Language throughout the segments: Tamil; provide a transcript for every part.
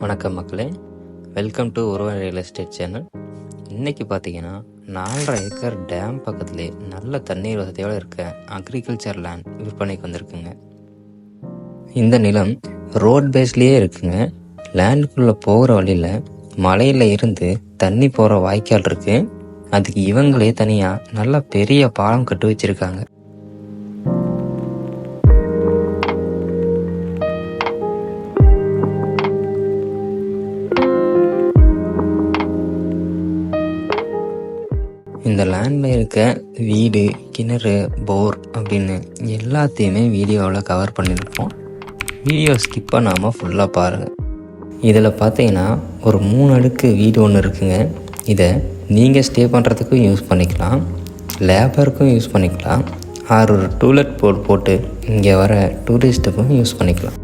வணக்கம் மக்களே. Welcome to Uruvan real estate channel இன்னைக்கு பார்த்தீங்கன்னா நாலரை ஏக்கர் டேம் பக்கத்துலேயே நல்ல தண்ணீர் வசதியோடு இருக்க அக்ரிகல்ச்சர் லேண்ட் விற்பனைக்கு வந்திருக்குங்க. இந்த நிலம் ரோட் பேஸ்லேயே இருக்குங்க. லேண்டுக்குள்ளே போகிற வழியில் மலையில் இருந்து தண்ணி போகிற வாய்க்கால் இருக்குது அதுக்கு இவங்களே தனியாக நல்ல பெரிய பாலம் கட்டி வச்சிருக்காங்க. இந்த லேண்டில் இருக்க வீடு கிணறு போர் அப்படின்னு எல்லாத்தையுமே வீடியோவில் கவர் பண்ணியிருப்போம். வீடியோ ஸ்கிப் பண்ணாமல் ஃபுல்லாக பாருங்கள் இதில் பார்த்தீங்கன்னா ஒரு மூணு அடுக்கு வீடு ஒன்று இருக்குங்க. இதை நீங்கள் ஸ்டே பண்ணுறதுக்கும் யூஸ் பண்ணிக்கலாம். லேபருக்கும் யூஸ் பண்ணிக்கலாம். ஆறு ஒரு டூலெட் போர்டு போட்டு இங்கே வர டூரிஸ்ட்டுக்கும் யூஸ் பண்ணிக்கலாம்.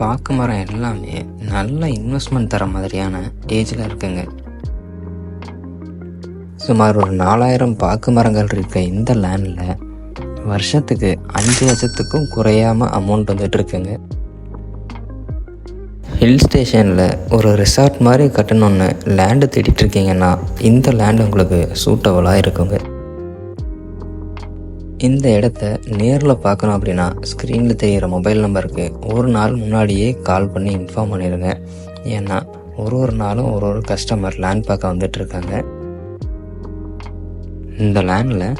பாக்கு மரம் எல்லாமே நல்ல இன்வெஸ்ட்மெண்ட் தர மாதிரியான ஏஜில் இருக்குங்க. சுமார் ஒரு நாலாயிரம் பாக்கு மரங்கள் இருக்க இந்த லேண்டில் வருஷத்துக்கு அஞ்சு லட்சத்துக்கும் குறையாம அமௌண்ட் வந்துட்டு இருக்குங்க. ஹில் ஸ்டேஷனில் ஒரு ரிசார்ட் மாதிரி கட்டணும்னு லேண்டு தேடிட்டு இருக்கீங்கன்னா இந்த லேண்ட் உங்களுக்கு சூட்டபுளாக இருக்குங்க. இந்த இடத்த நேரில் பார்க்கணும் அப்படின்னா ஸ்க்ரீனில் தெரிகிற மொபைல் நம்பருக்கு ஒரு நாள் முன்னாடியே கால் பண்ணி இன்ஃபார்ம் பண்ணிடுங்க. ஏன்னா ஒரு ஒரு நாளும் ஒரு ஒரு கஸ்டமர் லேண்ட் பார்க்க வந்துட்டு இருக்காங்க. இந்த லேண்டில்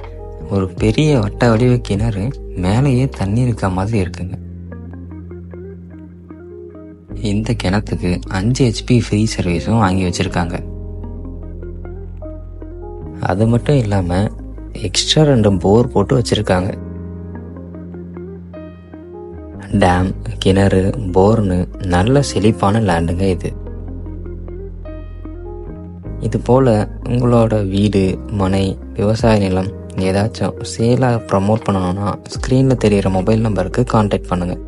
ஒரு பெரிய வட்ட வடிவ கிணறு மேலேயே தண்ணி இருக்க மாதிரி இருக்குங்க. இந்த கிணத்துக்கு அஞ்சு ஹெச்பி ஃப்ரீ சர்வீஸும் வாங்கி வச்சுருக்காங்க. அது மட்டும் இல்லாமல் எக்ஸ்ட்ரா ரெண்டு போர் போட்டு வச்சுருக்காங்க. டேம் கிணறு போர்னு நல்ல செழிப்பான லேண்டுங்க இது. இது போல் உங்களோட வீடு மனை விவசாய நிலம் ஏதாச்சும் சேலாக ப்ரமோட் பண்ணணும்னா ஸ்க்ரீனில் தெரிகிற மொபைல் நம்பருக்கு காண்டாக்ட் பண்ணுங்கள்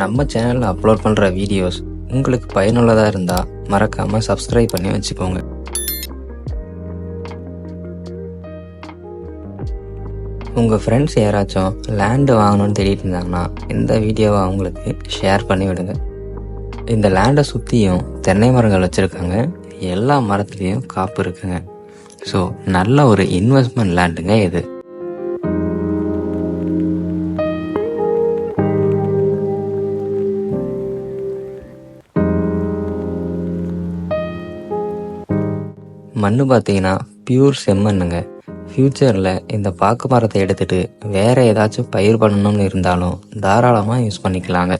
நம்ம சேனலில் அப்லோட் பண்ணுற வீடியோஸ் உங்களுக்கு பயனுள்ளதாக இருந்தால் மறக்காமல் சப்ஸ்கிரைப் பண்ணி வச்சுக்கோங்க. உங்கள் ஃப்ரெண்ட்ஸ் யாராச்சும் லேண்டு வாங்கணும்னு தேடிட்டு இருந்தாங்கன்னா இந்த வீடியோவை அவங்களுக்கு ஷேர் பண்ணி விடுங்க இந்த லேண்டை சுற்றியும் தென்னை மரங்கள் வச்சுருக்காங்க. எல்லா மரத்துலேயும் காப்பு இருக்குங்க. ஸோ நல்ல ஒரு இன்வெஸ்ட்மெண்ட் லேண்டுங்க இது. மண்ணு பார்த்தீங்கன்னா பியூர் செம்மண்ணுங்க. ஃப்யூச்சரில் இந்த பாக்கு மரத்தை எடுத்துகிட்டு வேற ஏதாச்சும் பயிர் பண்ணணும்னு இருந்தாலும் தாராளமாக யூஸ் பண்ணிக்கலாங்க.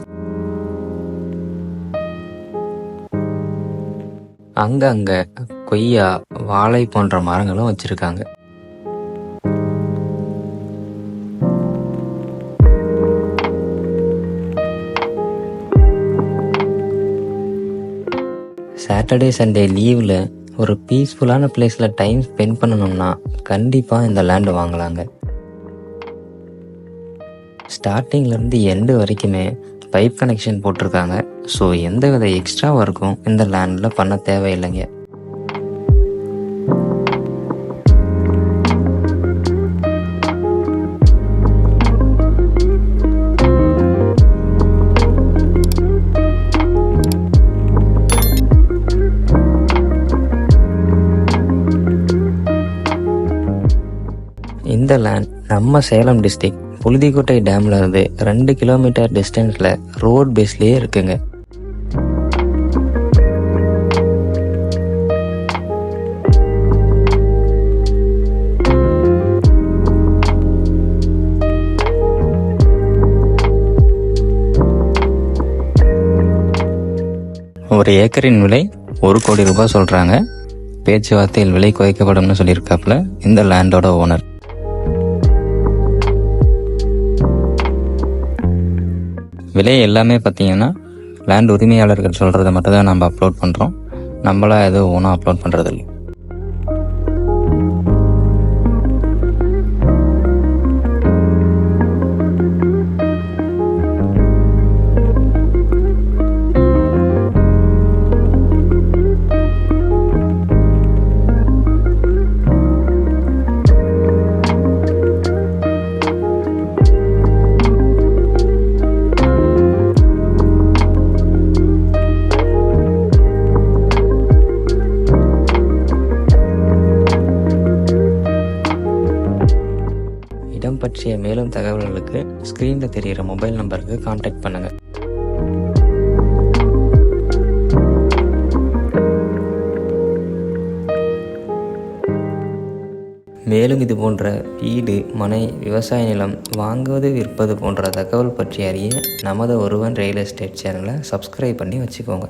அங்கங்க கொய்யா வாழை போன்ற மரங்களும் வச்சிருக்காங்க. சாட்டர்டே சண்டே லீவில் ஒரு பீஸ்ஃபுல்லான பிளேஸில் டைம் ஸ்பெண்ட் பண்ணணும்னா கண்டிப்பாக இந்த லேண்டு வாங்கலாங்க. ஸ்டார்டிங்லேருந்து எண்டு வரைக்குமே பைப் கனெக்ஷன் போட்டிருக்காங்க. ஸோ எந்த வித எக்ஸ்ட்ரா ஒர்க்கும் இந்த லேண்டில் பண்ண தேவையில்லைங்க. இந்த லேண்ட் நம்ம சேலம் டிஸ்ட்ரிக்ட் புழுதிக்கோட்டை டேம்ல இருந்து ரெண்டு கிலோமீட்டர் டிஸ்டன்ஸ்ல ரோட் பேஸ்லயே இருக்குங்க. ஒரு ஏக்கரின் விலை ஒரு கோடி ரூபாய் சொல்றாங்க. பேச்சுவார்த்தையில் விலை குறைக்கப்படும்னு சொல்லியிருக்காப்புல இந்த லேண்டோட ஓனர் விலை எல்லாமே பார்த்தீங்கன்னா லேண்ட் உரிமையாளர்கள் சொல்கிறத மட்டும் தான் நம்ம அப்லோட் பண்ணுறோம் நம்மளா எதுவும் ஒன்றும் அப்லோட் பண்ணுறதில்ல இடம் பற்றிய மேலும் தகவல்களுக்கு ஸ்க்ரீனில் தெரிகிற மொபைல் நம்பருக்கு காண்டாக்ட் பண்ணுங்கள் மேலும் இது போன்ற வீடு மனை விவசாய நிலம் வாங்குவது விற்பது போன்ற தகவல் பற்றி அறிய நமது ஒருவன் ரியல் எஸ்டேட் சேனலை சப்ஸ்கிரைப் பண்ணி வச்சுக்கோங்க.